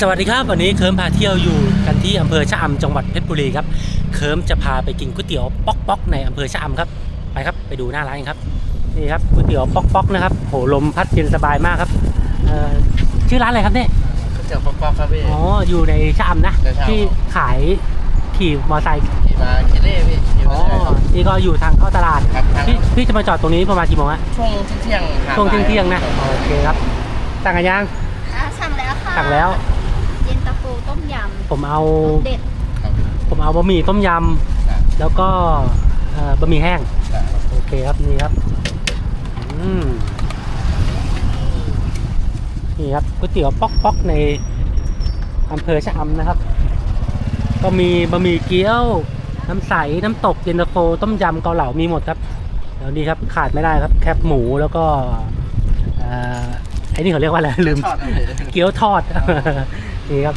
สวัสดีครับ วันนี้เคิร์มพาเที่ยวอยู่กันที่อำเภอชะอำจังหวัดเพชรบุรีครับเคิร์มจะพาไปกินก๋วยเตี๋ยวป๊อกป๊อกในอำเภอชะอำครับไปครับไปดูหน้าร้านกันครับนี่ครับก๋วยเตี๋ยวป๊อกป๊อกนะครับโหลมพัดเย็นสบายมากครับเอ่อชื่อร้านอะไรครับเนี่ยก๋วยเตี๋ยวป๊อกๆครับพี่ อ๋ออยู่ในชะอำนะ ในชะอำ ที่ขายขี่มอเตอร์ไซค์ขี่มาคิเล่พี่ขี่อ๋มาอเรื่อยๆครับนี่ก็อยู่ทางเข้าตลาดครับทางพี่พี่จะมาจอดตรงนี้ประมาณกี่โมงฮะช่วงเที่ยงๆหาช่วงบ่าเที่ยงๆนะโอเคครับสั่งกันยังอะสั่งแล้วค่ะสั่งแล้วเย็นตาโฟต้มยผมเอาำเด็ดครับผมเอาบะหมี่ต้มยครับำแล้วก็เอ่อบะหมี่แห้งครับโอเคครับนี่ครับอืมนี่ครับก๋วยเตี๋ยวป๊อกป๊อกในอำเภอชะอำนะครับ ก็มีบะหมี่เกี๊ยว น้ำใส น้ำตกเย็นตาโฟต้มยำเกาเหลามีหมดครับแล้วนี่ครับขาดไม่ได้ครับ แคบหมูแล้วก็เอ่อไอ้นี่เขาเรียกว่าอะไรลืมทอดครับพี่เกี๊ยวทอด นี่ครับ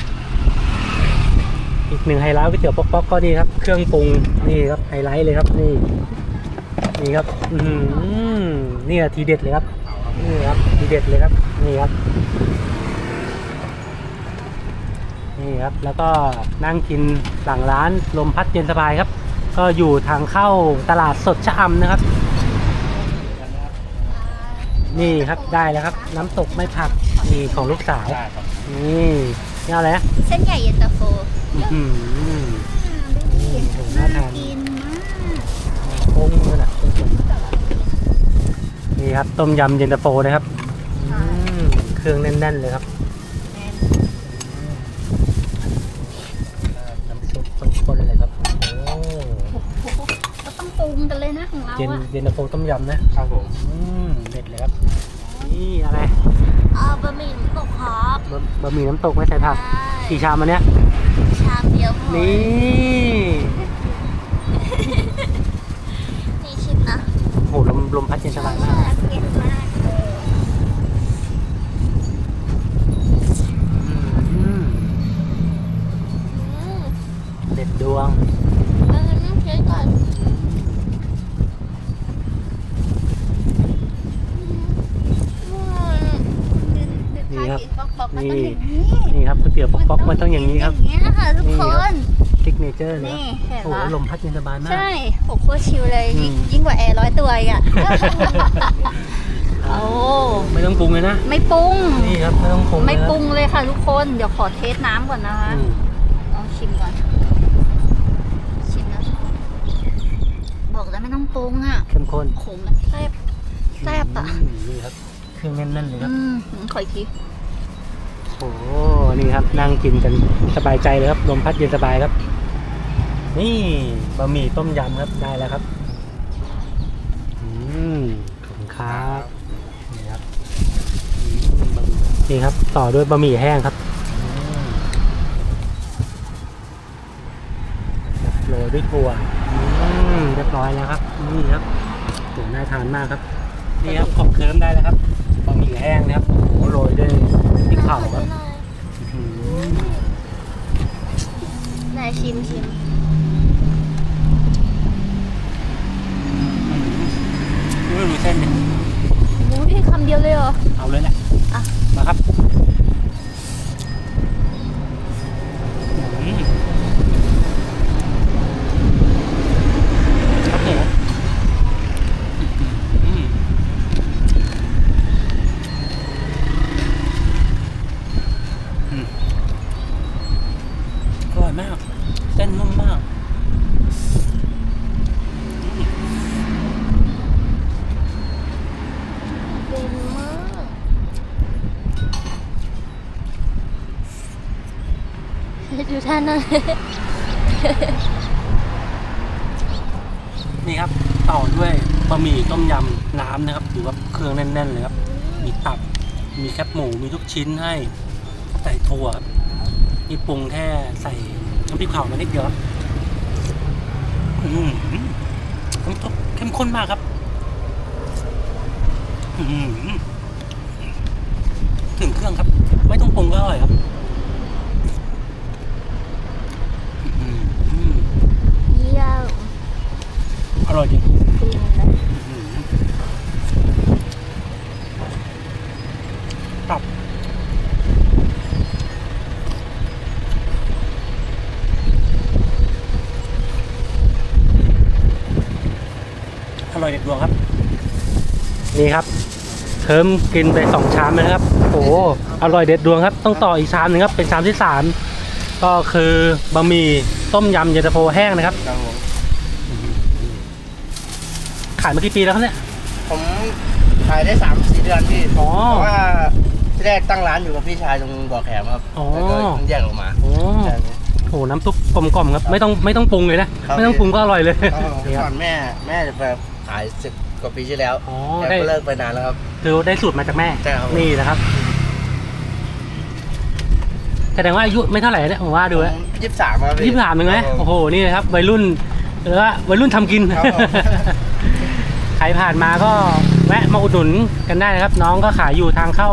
อีกหนึ่งไฮไลท์ก๋วยเตี๋ยวป๊อกป๊อกก็นี่ครับ เครื่องปรุงนี่ครับไฮไลท์เลยครับนี่นี่ครับ อือหือนี่อะทีเด็ดเลยครับ นี่ครับทีเด็ดเลยครับ นี่ครับ นี่ครับ แล้วก็นั่งกินหลังร้านลมพัดเย็นสบายครับ ก็อยู่ทางเข้าตลาดสดชะอำนะครับ นี่ครับได้แล้วครับ น้ำตกไม่ผักนี่ของลูกสาวได้ครับนี่ นี่เอาอะไรนะเส้นใหญ่เย็นตาโฟอื้อหืออ่าดูดิโอ้โหน่าน่าทานกินมากโค้งเลยนะนี่ครับต้มยำเย็นตาโฟนะครับอืมเครื่องแน่นๆเลยครับน้ำซุปข้นๆเลยครับโอ้โอ้โหก็ต้องปรุงกันเลยนะของเราเย็นอะเย็นตาโฟต้มยำนะครับผมอืมเด็ดเลยครับนี่อะไรเอาบะหมี่น้ำตกครั บบะบะหมี่น้ำตกไม่ใส่ผักกี่ชามอันเนี้ยชามเดียวพอนี่นี่ชิมนะโหลมลมพัดเย็นสบายมากน่ากินมากเลย อืม อืม เด็ดดวง เออน้ำเค้กก่อนอืมเด็ดเด็ด นี่ ครับทากิป๊อกๆมันนี่ต้องอย่างนี้นี่ครับก๋วยเตี๋ยวป๊อกๆมันต้องอย่างนี้ครับ อย่างนี้นะคะทุกนี่คครับนซิกเนเจอร์เลยนี่ครับเห็นโอ้โหปะลมพัดเย็นสบายมาก ใช่โหโคตรชิลเลยยิ่งอืม ยิ่งกว่าแอร์ร้อยตัวอีกอะ โอ้ไม่ต้องปรุงเลยนะ ไม่ปรุง นี่ครับไม่ต้องปรุงไม่ปรุงเลยเลยค่ะทุกคน เดี๋ยวขอเทสน้ำก่อนนะนะคะอืมลองชิมก่อน ชิมนะบอกแล้วไม่ต้องปรุงอะเข้มข้นขมและแซ่บแซ่บอะ มนี่ครับ เครื่องแน่นๆเลยครับ อืมขออีกที โอ้โห นี่ครับนั่งกินกันสบายใจเลยครับ ลมพัดเย็นสบายครับ นี่บะหมี่ต้มยำครับได้แล้วครับ อืมขอบคุณครับ นี่ครับนี่ครับ ต่อด้วยบะหมี่แห้งครับโรยด้วยถั่วอืมเรียบร้อยแล้วครับ นี่ครับโหน่าทานมากครับ นี่ครับของเคิร์มได้แล้วครับบะหมี่แห้งนะครับโอ้โหโรยด้วยพริกเผาครับอื้อหือไหนชิมชิมไม่รู้เส้นเนี่ยโอ้ยคำเดียวเลยเหรอ เอาเลยแหละอะ มาครับอื้อหือครับผมอื้อหืออืมอร่อยมาก เส้นนุ่มมาก เป็นมาก ดู ท่านนะนี่ครับต่อด้วยบะหมี่ต้มยำน้ำนะครับดูว่าเครื่องแน่นๆเลยครับ มีตับ มีแคบหมู มีทุกชิ้นให้ใส่ถั่วครับมีปรุงแค่ใส่น้ำพริกเผามานิดเดียวอืมน้ำซุปเข้มข้นมากครับอืมถึงเครื่องครับ ไม่ต้องปรุงก็อร่อยครับ อร่อยจริงตับอร่อยเด็ดดวงครับ นี่ครับ เทิมกินไปสองชามนะครับ โอ้อร่อยเด็ดดวงครับ ต้องต่ออีกชามหนึ่งครับ เป็นชามที่สามก็คือบะหมี่ต้มยำเย็นตาโฟแห้งนะครับ ขายมากี่ปีแล้วครับเนี่ย ผมขายได้สามสี่เดือนพี่อ๋อเพราะว่าที่แรกตั้งร้านอยู่กับพี่ชายตรงบ่อแขมครับอ๋อ แล้วก็ต้องแยกออกมาโอ้ใช่พี่ โห น้ำซุปกลมๆครับ ไม่ต้องไม่ต้องปรุงเลยนะ ครับ ไม่ต้องปรุงก็อร่อยเลยครับผมนี่คก่รัอบ นแม่แม่จะไปขายสิบกว่าปีที่แล้วอ๋อแต่ได้ ก็เลิกไปนานแล้วครับ คือได้สูตรมาจากแม่ ใช่ครับ นี่นะครับ แสดงว่าอายุไม่เท่าไหร่เนี่ยผมว่าดูแล้วยี่สิบสามครับพี่ยี่สิบสามเองไหมครับผมโอ้โห นี่นะครับวัยรุ่นหรือว่าวัยรุ่นทำกิน ครับผมใครผ่านมาก็แวะมาอุดหนุนกันได้นะครับ น้องก็ขายอยู่ทางเข้า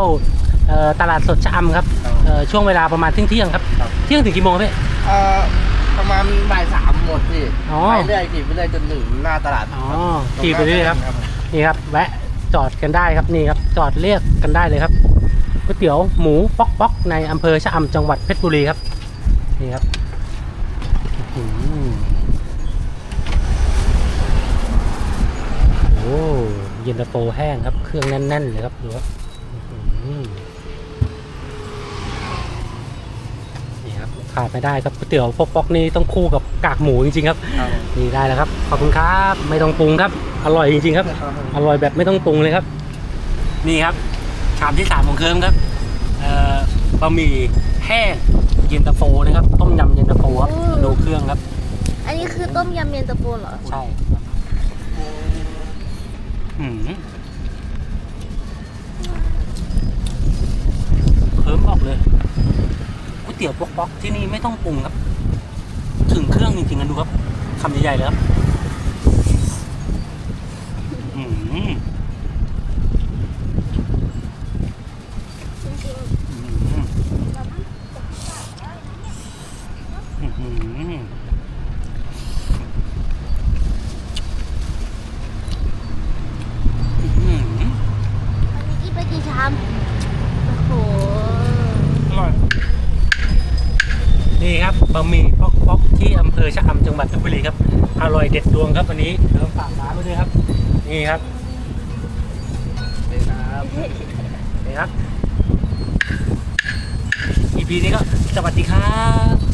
เอ่อตลาดสดชะอำครับครับเอ่อช่วงเวลาประมาณเที่ยงเที่ยงๆครับครับ เที่ยงถึงกี่โมงครับพี่เอ่อประมาณบ่ายสามหมดพี่อ๋อไปเรื่อยขี่ไปเรื่อยจนถึงหน้าตลาดอ๋อตงขี่ไปเรื่อยๆครับผมนี่ครับ แวะจอดกันได้ครับนี่ครับจอดเรียกกันได้เลยครับก๋วยเตี๋ยวหมูป๊อกป๊อกในอำเภอชะอำจังหวัดเพชรบุรีครับนี่ครับอื้อหือโอ้เย็นตาโฟแห้งครับ เครื่องแน่นๆเลยครับดูครับอื้อหือนี่ครับขาดไม่ได้ครับก๋วยเตี๋ยวป๊อกป๊อกนี่ต้องคู่กับกากหมูจริงๆครับครับนี่ได้แล้วครับขอบคุณครับไม่ต้องปรุงครับ อร่อยจริงๆครับ อร่อยแบบไม่ต้องปรุงเลยครับ นี่ครับชามที่สามของเคิร์มครับเอ่อบะหมี่แห้งเย็นตาโฟนะครับ ต้มยำเย็นตาโฟครับดูเครื่องครับ อันนี้คือต้มยำเย็นตาโฟเหรอ ใช่อืม เคิมบอกเลยก๋วยเตี๋ยวป๊อกๆที่นี่ไม่ต้องปรุงครับ ถึงเครื่องจริงๆกันดูครับคำใหญ่ๆเลยครับ อืม จริง อื้อหืออื้อหือ ๆอันนี้กี่ไปกี่ชามโอ้โห อร่อย นี่ครับบะหมี่ ป๊อกป๊อกที่อำเภอชะอำจังหวัดเพชรบุรีครับ อร่อยเด็ดดวงครับวันนี้เริ่มฝากร้านไว้ด้วยครับ นี่ครับนี่ครับนี่ครับ EP นี้ก็สวัสดีครับ